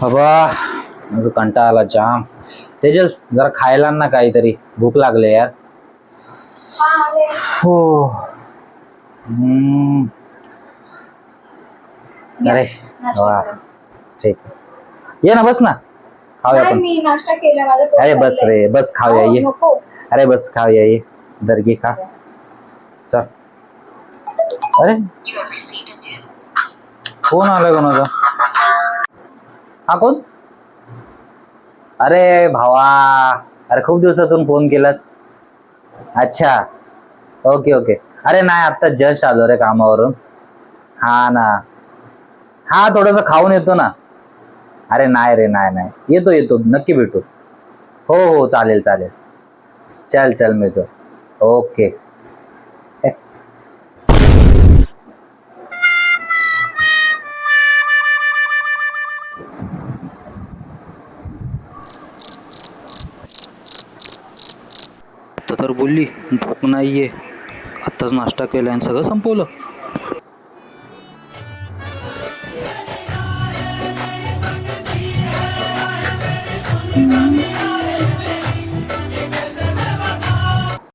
बाबा माझं कंटाळा आला जाम. तेजल जरा खायला ना काहीतरी. भूक लागले यार. हो. अरे वा. ठीक. ये ना बस ना. खाऊया आपण. मी नाश्ता केला माझं पोट अरे बस भरलंय. रे बस खाऊया हो, ये. नको. अरे बस खाऊया ये. दर्गी खा. चल. अरे. फोन आलाय कोणाचा हा कोण? अरे भावा अरे खूप दिवसातून फोन केलास. अच्छा. ओके ओके अरे नाही आत्ता जस्ट आलो रे कामावरून. हा ना. हा थोडस खाऊन येतो ना. अरे नाही रे नाही नाही. येतो येतो. नक्की भेटू. हो हो चालेल चालेल. चल चल मिळतो. ओके तर बोलली भूक नाहीये. आत्ताच नाश्ता केला आणि सगळं संपवलं.